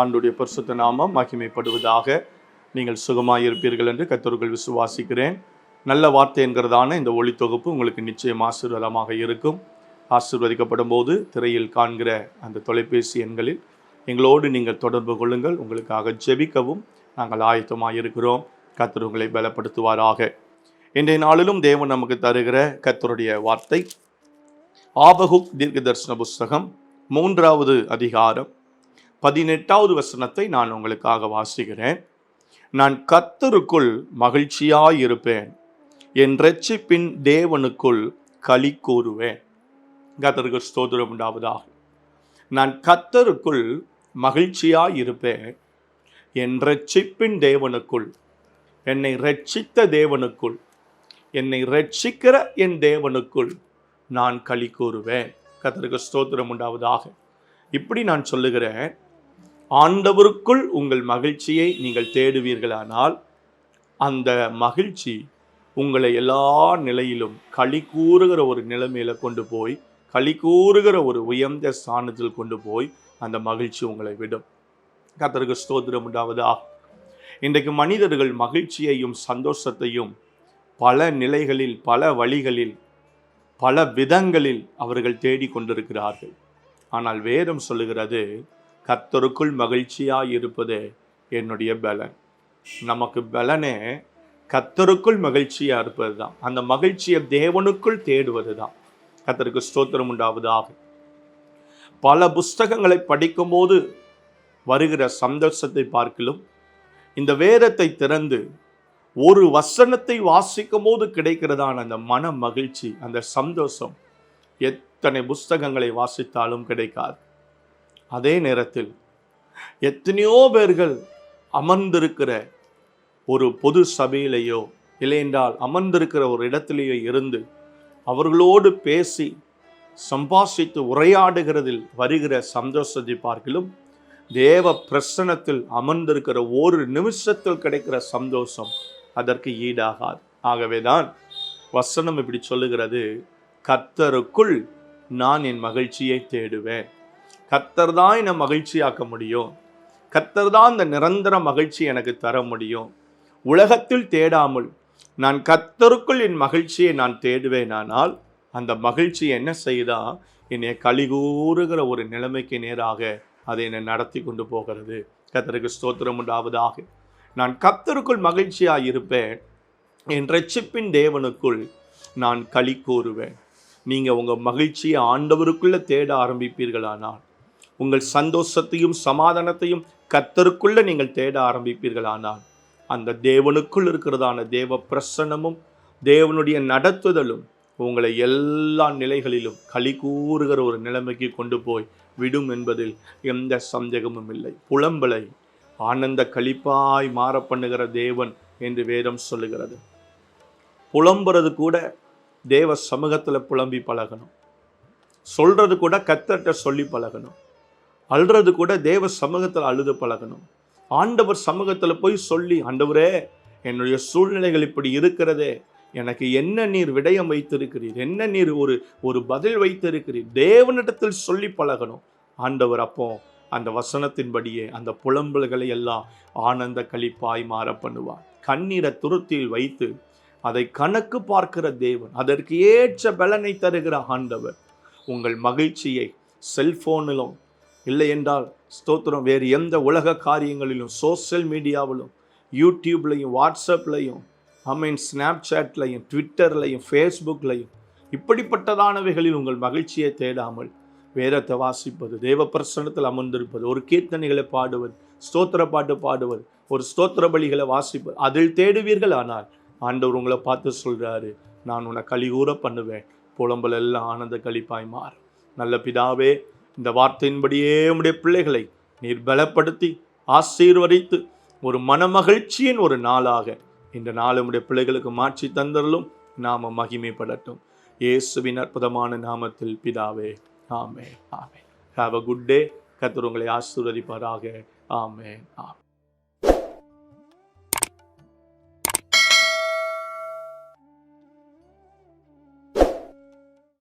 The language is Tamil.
ஆண்டுடைய பரிசுத்த நாமம் மகிமைப்படுவதாக நீங்கள் சுகமாக இருப்பீர்கள் என்று கத்தர்கள் விசுவாசிக்கிறேன். நல்ல வார்த்தை என்கிறதான இந்த ஒளி தொகுப்பு உங்களுக்கு நிச்சயம் ஆசீர்வாதமாக இருக்கும். ஆசீர்வதிக்கப்படும் போது திரையில் காண்கிற அந்த தொலைபேசி எண்களில் எங்களோடு நீங்கள் தொடர்பு கொள்ளுங்கள். உங்களுக்காக ஜெபிக்கவும் நாங்கள் ஆயத்தமாக இருக்கிறோம் கத்தர் உங்களை பலப்படுத்துவாராக. இன்றைய நாளிலும் தேவன் நமக்கு தருகிற கத்தருடைய வார்த்தை ஆபகுக் தீர்க்க தரிசன புஸ்தகம் மூன்றாவது அதிகாரம் பதினெட்டாவது வசனத்தை நான் உங்களுக்காக வாசிக்கிறேன். நான் கத்தருக்குள் மகிழ்ச்சியாயிருப்பேன். என் ரட்சிப்பின் தேவனுக்குள் களி கூறுவேன். கத்தருக்கு ஸ்தோத்திரம் உண்டாவதாக. நான் கத்தருக்குள் மகிழ்ச்சியாயிருப்பேன். என் ரட்சிப்பின் தேவனுக்குள். என்னை ரட்சித்த தேவனுக்குள். என்னை ரட்சிக்கிற என் தேவனுக்குள் நான் களி கூறுவேன். கத்தருக்கு ஸ்தோத்திரம் உண்டாவதாக. இப்படி நான் சொல்லுகிறேன். ஆண்டவருக்குள் உங்கள் மகிழ்ச்சியை நீங்கள் தேடுவீர்களானால் அந்த மகிழ்ச்சி உங்களை எல்லா நிலையிலும் களி கூறுகிற ஒரு நிலைமையில கொண்டு போய் களி கூறுகிற ஒரு உயர்ந்த ஸ்தானத்தில் கொண்டு போய் அந்த மகிழ்ச்சி உங்களை விடும். கத்தருக்கு ஸ்தோத்திரம் உண்டாவதா இன்றைக்கு மனிதர்கள் மகிழ்ச்சியையும் சந்தோஷத்தையும் பல நிலைகளில் பல வழிகளில் பல விதங்களில் அவர்கள் தேடிக் கொண்டிருக்கிறார்கள் ஆனால் வேதம் சொல்லுகிறது கத்தருக்குள் மகிழ்ச்சியாக இருப்பதே என்னுடைய பலன். நமக்கு பலனே கத்தருக்குள் மகிழ்ச்சியாக இருப்பது தான் அந்த மகிழ்ச்சியை தேவனுக்குள் தேடுவது தான் கத்தருக்கு ஸ்தோத்திரம் உண்டாவதாக. பல புஸ்தகங்களை படிக்கும்போது வருகிற சந்தோஷத்தை பார்க்கிலும் இந்த வேதத்தை திறந்து ஒரு வசனத்தை வாசிக்கும் போது கிடைக்கிறதான அந்த மன மகிழ்ச்சி அந்த சந்தோஷம் எத்தனை புஸ்தகங்களை வாசித்தாலும் கிடைக்காது. அதே நேரத்தில் எத்தனையோ பேர்கள் அமர்ந்திருக்கிற ஒரு பொது சபையிலேயோ இல்லையென்றால் அமர்ந்திருக்கிற ஒரு இடத்திலேயோ இருந்து அவர்களோடு பேசி சம்பாஷித்து உரையாடுகிறதில் வருகிற சந்தோஷத்தை பார்க்கிலும் தேவ பிரசனத்தில் அமர்ந்திருக்கிற ஒரு நிமிஷத்தில் கிடைக்கிற சந்தோஷம் அதற்கு ஈடாகாது. ஆகவேதான் வசனம் இப்படி சொல்லுகிறது கர்த்தருக்குள் நான் என் மகிழ்ச்சியை தேடுவேன். கத்தர் தான் என்னை மகிழ்ச்சியாக்க முடியும். கத்தர் தான் இந்த நிரந்தர மகிழ்ச்சி எனக்கு தர முடியும். உலகத்தில் தேடாமல் நான் கத்தருக்குள் என் மகிழ்ச்சியை நான் தேடுவேனானால் அந்த மகிழ்ச்சி என்ன செய்தா? என்னை கழிகூறுகிற ஒரு நிலைமைக்கு நேராக அதை என்னை நடத்தி கொண்டு போகிறது. கத்தருக்கு ஸ்தோத்திரம் உண்டாவதாக. நான் கத்தருக்குள் மகிழ்ச்சியாக இருப்பேன். என் ரட்சிப்பின் தேவனுக்குள் நான் களி கூறுவேன். நீங்கள் உங்கள் மகிழ்ச்சியை ஆண்டவருக்குள்ளே தேட ஆரம்பிப்பீர்களானால் உங்கள் சந்தோஷத்தையும் சமாதானத்தையும் கத்தருக்குள்ளே நீங்கள் தேட ஆரம்பிப்பீர்களானால் அந்த தேவனுக்குள் இருக்கிறதான தேவ பிரசன்னமும் தேவனுடைய நடத்துதலும் உங்களை எல்லா நிலைகளிலும் களி கூறுகிற ஒரு நிலைமைக்கு கொண்டு போய் விடும் என்பதில் எந்த சந்தேகமும் இல்லை. புலம்பலை ஆனந்த களிப்பாய் மாற பண்ணுகிற தேவன் என்று வேதம் சொல்லுகிறது. புலம்புறது கூட தேவ சமூகத்தில் புலம்பி பழகணும். சொல்றது கூட கத்தர்கிட்ட சொல்லி பழகணும். அழுறது கூட தேவ சமூகத்தில் அழுது பழகணும். ஆண்டவர் சமூகத்தில் போய் சொல்லி ஆண்டவரே என்னுடைய சூழ்நிலைகள் இப்படி இருக்கிறதே. எனக்கு என்ன நீர் விடயம் வைத்திருக்கிறீர்? என்ன நீர் ஒரு ஒரு பதில் வைத்திருக்கிறீர்? தேவனிடத்தில் சொல்லி பழகணும். ஆண்டவர் அப்போ அந்த வசனத்தின்படியே அந்த புலம்பல்களை எல்லாம் ஆனந்த களிப்பாய் மாற பண்ணுவார். கண்ணீரை துருத்தியில் வைத்து அதை கணக்கு பார்க்கிற தேவன் அதற்கு ஏற்ற பலனை தருகிற ஆண்டவர். உங்கள் மகிழ்ச்சியை செல்போனிலும் இல்லை என்றால் ஸ்தோத்திரம். வேறு எந்த உலக காரியங்களிலும் சோஷியல் மீடியாவிலும் யூடியூப்லையும் வாட்ஸ்அப்லையும் ஐ ஸ்னாப்சாட்லையும் ட்விட்டர்லையும் ஃபேஸ்புக்லையும் இப்படிப்பட்டதானவைகளில் உங்கள் மகிழ்ச்சியை தேடாமல் வேதத்தை வாசிப்பது தேவ பிரசனத்தில் அமர்ந்திருப்பது ஒரு கீர்த்தனைகளை பாடுவது ஸ்தோத்திர பாட்டு பாடுவது ஒரு ஸ்தோத்திர பலிகளை வாசிப்பது அதில் தேடுவீர்கள். ஆனால் ஆண்டவர் உங்களை பார்த்து சொல்கிறாரு நான் உன்னை கலிகூற பண்ணுவேன் புலம்பல் எல்லாம் ஆனந்த கழிப்பாய் மாறும். நல்ல பிதாவே இந்த வார்த்தையின்படியே உம்முடைய பிள்ளைகளை நீர் பலப்படுத்தி ஆசீர்வதித்து ஒரு மனமகிழ்ச்சியின் ஒரு நாளாக இந்த நாள் உம்முடைய பிள்ளைகளுக்கு மாற்றி தந்தரலும் நாம மகிமைப்படட்டும். இயேசுவின் அற்புதமான நாமத்தில் பிதாவே ஆமே ஆமே ஹாவ் அ குட் டே கத்தர் உங்களை ஆசீர்வதிப்பாராக. ஆமே ஆமே